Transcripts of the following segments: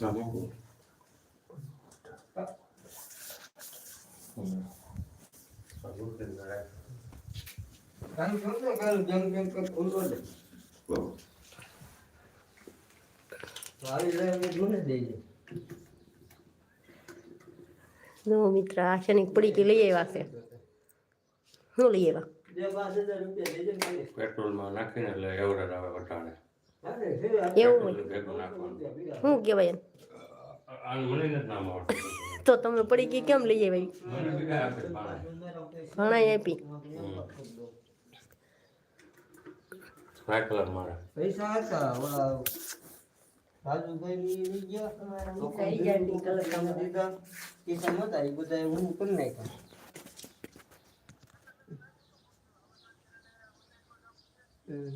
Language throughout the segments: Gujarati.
ના મૂકું. હમ. સારું છે ને રાખ. કાંઈ જોતો કાલ જંગ જંગ કર ખુલ્લો દે બહુ. આવી જાય એટલે જોને દેજે જો મિત્ર આ શનિક પડી કે લઈ આવ્યા છે શું લઈ આવ્યા બે પાંચ હજાર રૂપિયા દેજે ને ખાલી. પેટ્રોલમાં નાખીને એટલે એવરેજ આવે વટાણે હા ને, છે આ એવું હોય પેટ્રોલ ભેગું નાખવાનું રૂપિયા ભેગા. શું કહેવાય એમ આ મને નથી નામ આવડતું તો તમે પડી ગઈ કેમ લઈ આવ્યા મને બીજા આપે પાણે. ઘણા આપી વ્હાઈટ કલર મારે પૈસા હતા ઓલા રાજુભાઈ ની લઈ ગયા અમારા લોકો મિત્ર ઈ જાણની દીધા, કલર પૈસા દીધા પૈસા નતા એ બધા હું કરી નાખ્યા હમ. હમ. હમ.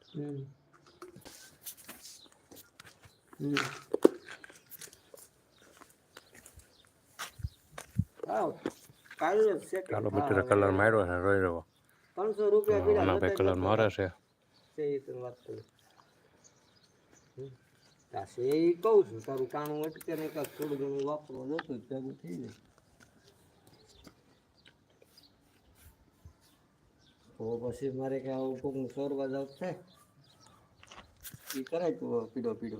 આવ. કાલે મિત્રો કલર માર્યો છે રોઈ રહ્યો પાંચસો રૂપિયા આના ભાઈ કલર મારે છે. એ કહું છું તારું કાણું અટકે ને કાંઈક થોડું ઘણું વાપરવા જ ભેગું થઈ જાય. તો પછી મારે કે આવું કોકનું સોરવા જાવ થાય એ કરાય તું પીડો પીડો.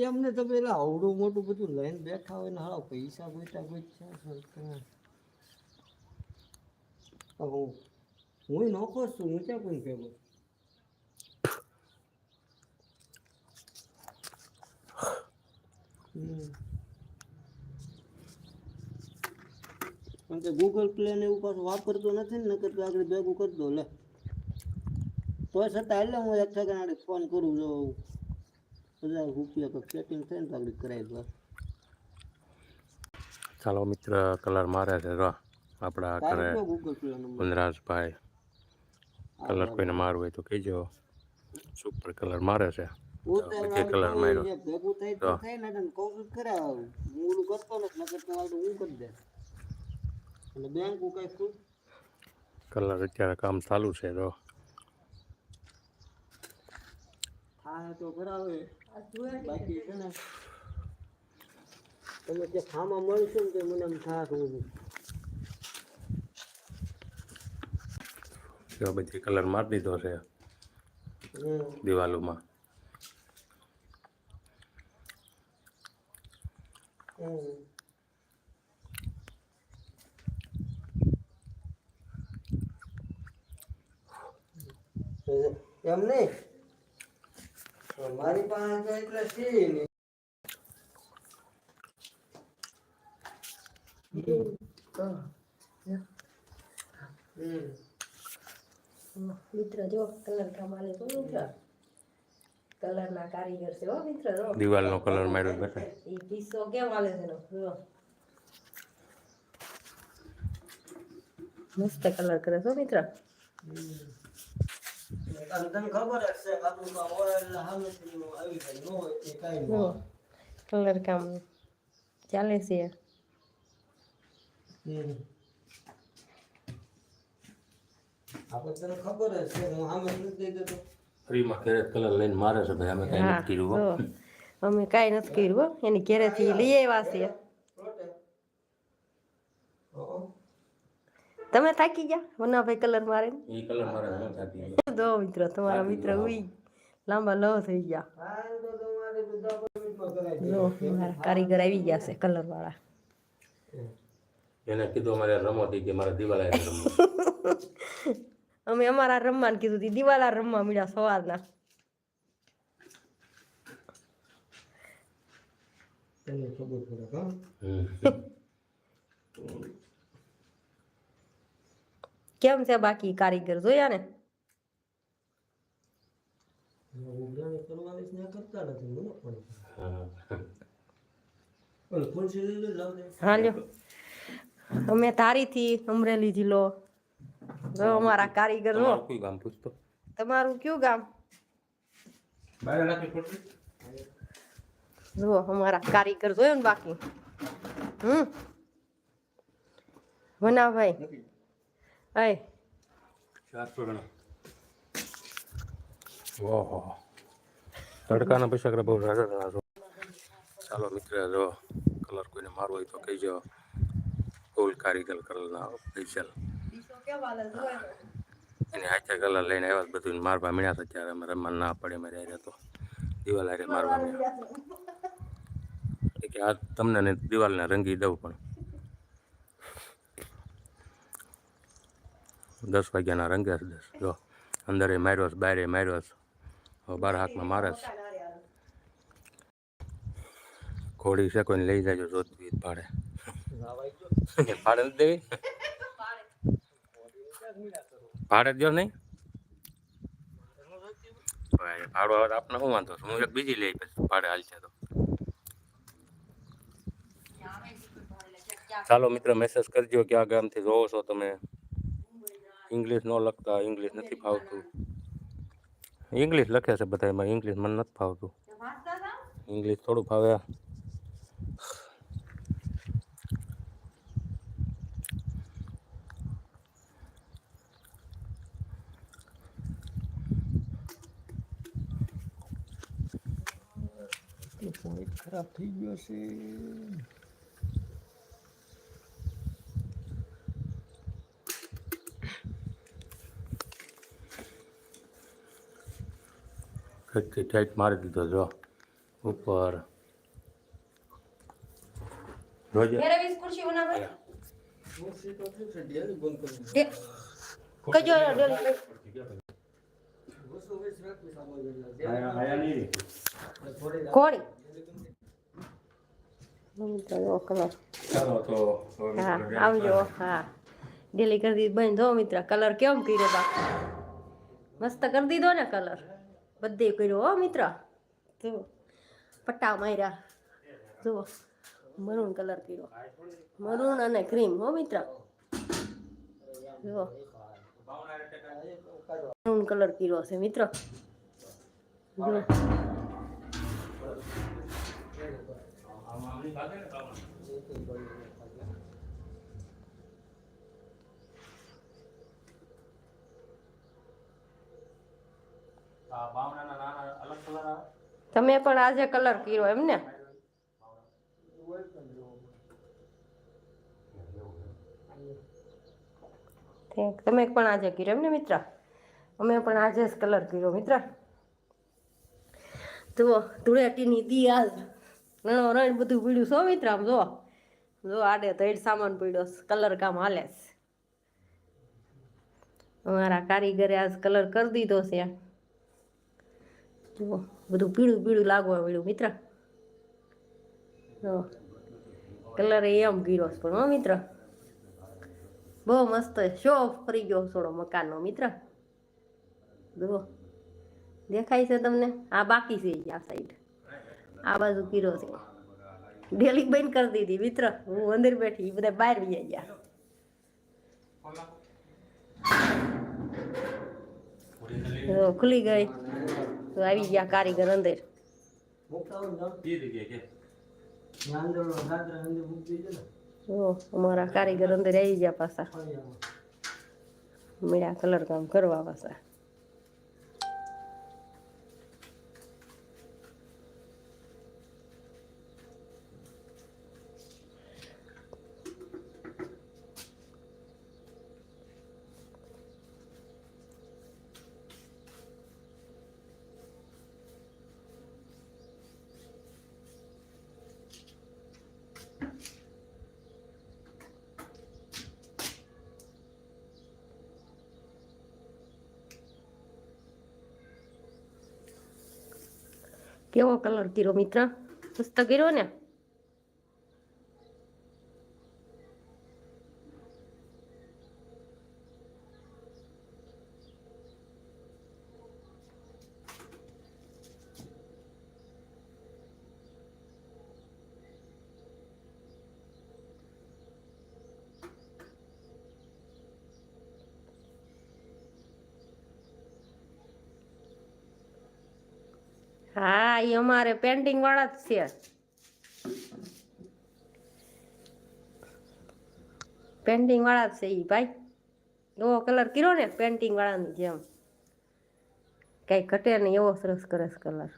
એમને તો પેલા આવડું મોટું બધું લઈને બેઠા હોય ને હા પૈસા ગોઈતા સરકાર. હું હું નોખો છું, હું ક્યાં કોઈ ભેગો હમ. કારણ કે ગૂગલ પ્લે ને એવું પાછું વાપરતો નથી ને નકર આગળ ભેગું કરી દો લે. તો છતાં એટલે હું એક સેકન્ડ ફોન કરું જો હજાર રૂપિયા કંઈક સેટિંગ થાય ને તો આગળ કરાવી દો. ચાલો મિત્ર કલર મારે છે જો. આપણા ઘરે વનરાજભાઈ. કલર કોઈને મારવું હોય તો કહેજો. સુપર કલર મારે છે. માર્યો. ભેગું થાય તો. થાય ને કહું ખરા હું કરતો નથી નકર તો હું કરી દે અને બેંક કઈ ખુદ કલર અત્યારે કામ ચાલુ છે તો. થાય તો કરાવે બાકી છે ને તમે જે ખામાં મળશો ને તો મને એમ થાક હું જો બધી કલર મારી દીધો છે દિવાલોમાં. એમ નહીં? મારી પાસે તો એટલે સી નહીં. હમ. મિત્ર જો કલર કામ આલે તો મિત્ર. કલર ના કારીગર છે હો મિત્ર જો. દિવાલનો કલર માર્યો બેટા. એ પીસો કેમ આલે છે એનો? જો. મસ્ત કલર કરે છો મિત્ર. અને તને ખબર જ છે કે આપણું કામ હોય એટલે સામેથી આવી જાય ન હોય તે કાંઈ ન કલર કામ ચાલે છે. આપણે તને ખબર જ છે હું સામે નથી દઈ દેતો ફ્રીમાં ઘરે કલર લઈને મારે છે ભાઈ અમે કઈ નથી કર્યું હો. અમે કાંઈ નથી કર્યું હો એની ઘેરેથી લઈ આવ્યા છે રોટે. હો. તમે થાકી ગયા વનાભાઈ કલર મારે ઈ કલર મારે ન થતી દો મિત્ર તમારા મિત્ર ઉઈ લાંબા લો થઈ ગયા હા, એમ તો તમારે બધા મિનિટમાં કરાવી જો મારા કારીગર આવી ગયા છે કલર વાળા એને કીધું અમારે રમો થઈ કે મારે દિવાલ આવી રમવું અમે અમારા રમવાનું કીધું તી દિવાલા રમવા મળ્યા સવારના તને ખબર પડે હા હમ. કેમ છે બાકી કારીગર જોયા ને અમે તારી ધારીથી અમરેલી જિલ્લો જો અમારા કારીગર તમારું કયું ગામ પૂછતો? તમારું કયું ગામ? બહાર રાખી ખોટી? જો અમારા કારીગર જોયો ને બાકી. હમ. વનાભાઈ. ચારસો ગણા ઓહો. તડકાના પૈસા બહુ રાજા રાજા છો. ચાલો મિત્ર જો કલર કોઈને મારવો હોય તો કહી કહીજો. ફૂલ કારીગર કલરના સ્પેશિયલ એને હાથે કલર લઈને આવ્યા તો બધું મારવા મળ્યા હતા ત્યારે અમે રમવા ના પડે મારે આવ્યા તો દિવાલ હારે મારવા મળ્યા એટલે કે આ તમને દિવાલને રંગી દઉં પણ. દસ વાગ્યાના રંગ્યા છે દસ. જો, અંદર એ માર્યો છે, બહાર એ માર્યો છે. હવે બાર હાથમાં મારે છે. ઘોડી છે, કોઈને લઈ જાજો જોતવી ભાડે. ભાડે નથી દેવી? ભાડે દો નહીં? ભાઈ ભાડો હવે આપને શું વાંધો છે? હું એક બીજી લઈ પછી ભાડે હાલશે તો. ચાલો મિત્ર મેસેજ કરજો કે આ ગામથી જોવો છો તમે. ઇંગ્લિશ ન લખતા ઇંગ્લિશ નથી ફાવતું ઇંગ્લિશ લખે છે બધા એમાં ઇંગ્લિશ મને નથી ફાવતું ઇંગ્લિશ થોડું ફાવે ખરાબ થઈ ગયો છે કચ્છી ટાઈટ મારી દીધો જો ઉપર જોજે ઘેરે વીસ ખુરશી વનાભાઈ ડેલી બંધ કરી તે કજો ડેલી બસો વીસ રાખી સામાન મારી દીધો જો. ઉપર. ચાલો તો હા આવજો. હા. ડેલી કરી દીધી. બંધ જો મિત્ર કલર કેમ કર્યો બા મસ્ત કરી દીધો ને કલર. બધે કર્યો હો મિત્ર. જો, પટ્ટા માર્યા. જુઓ મરૂન કલર કર્યો. મરૂન અને ક્રીમ હો મિત્ર. જુઓ મરૂન કલર કર્યો છે મિત્ર. જુઓ તમે પણ આજે કલર કર્યો એમ ને? તમે પણ આજે કર્યો એમ ને, મિત્ર? અમે પણ આજે જ કલર કર્યો, મિત્ર? જુઓ, ધૂળેટીની દિયાલ રણો રણ બધું પીડ્યું છો મિત્ર, આમ જો જો આડે ધડ સામાન પીડ્યો કલર કામ હાલે છે. અમારા કારીગરે આજ કલર કરી દીધો છે. જુઓ બધું પીળું પીળું લાગવા મળ્યું મિત્ર. જો કલર એમ ગીરો પણ હો મિત્ર. બહુ મસ્ત શો ફરી ગયો થોડો મકાનનો મિત્ર. જુઓ દેખાય છે તમને? આ બાકી છે આ સાઈડ આ બાજુ કીરો છે. ડેલી બંધ કરી દીધી મિત્ર. હું અંદર બેઠી બધા બહાર બી ગયા. ખુલી ગઈ. તો આવી ગયા કારીગર અંદર અમારા કારીગર અંદર આવી ગયા પાછા મીડા કલર કામ કરવા પાછા કેવો કલર કર્યો મિત્ર? મસ્ત કર્યો ને? હા એ અમારે પેન્ટિંગ વાળા જ છે. પેન્ટિંગ વાળા જ છે એ ભાઈ. એવો કલર કર્યો ને પેન્ટિંગ વાળાની જેમ. કાંઈ ઘટે નહીં, એવો સરસ સરસ કલર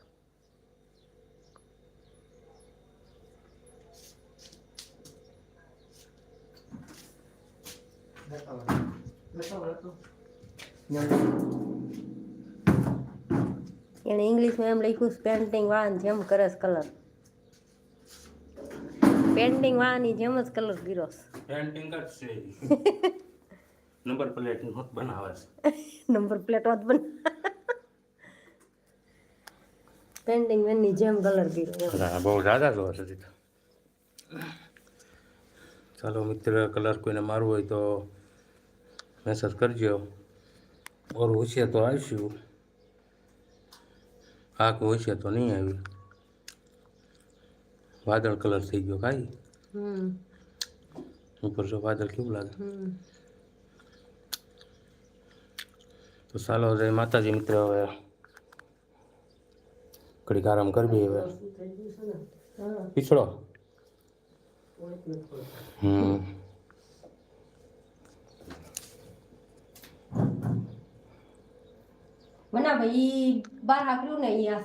એને ઇંગ્લિશમાં એમ લખ્યું પેન્ટિંગ વાળાની જેમ કરે છે કલર પેન્ટિંગ વાળાની જેમ જ કલર કર્યો છે પેન્ટિંગ જ છે નંબર પ્લેટ હોત બનાવે છે નંબર પ્લેટ હોત બન પેન્ટિંગ વેનની જેમ કલર કર્યો ના બહુ ઝાઝા જોવા છે તો ચાલો મિત્ર કલર કોઈને મારવો હોય તો મેસેજ કરજો ઓર હોશિયાર તો આવીશું આગ હોશે તો નહીં આવી. વાદળ કલર થઈ ગયો કાંઈ હમ. ઉપર જો વાદળ કેવું લાગે? હમ. તો ચાલો જય માતાજી મિત્ર હવે ઘડીક આરામ કરવી હવે. પીછડો હમ. મને ભાઈ બાર આપ્યું ને આ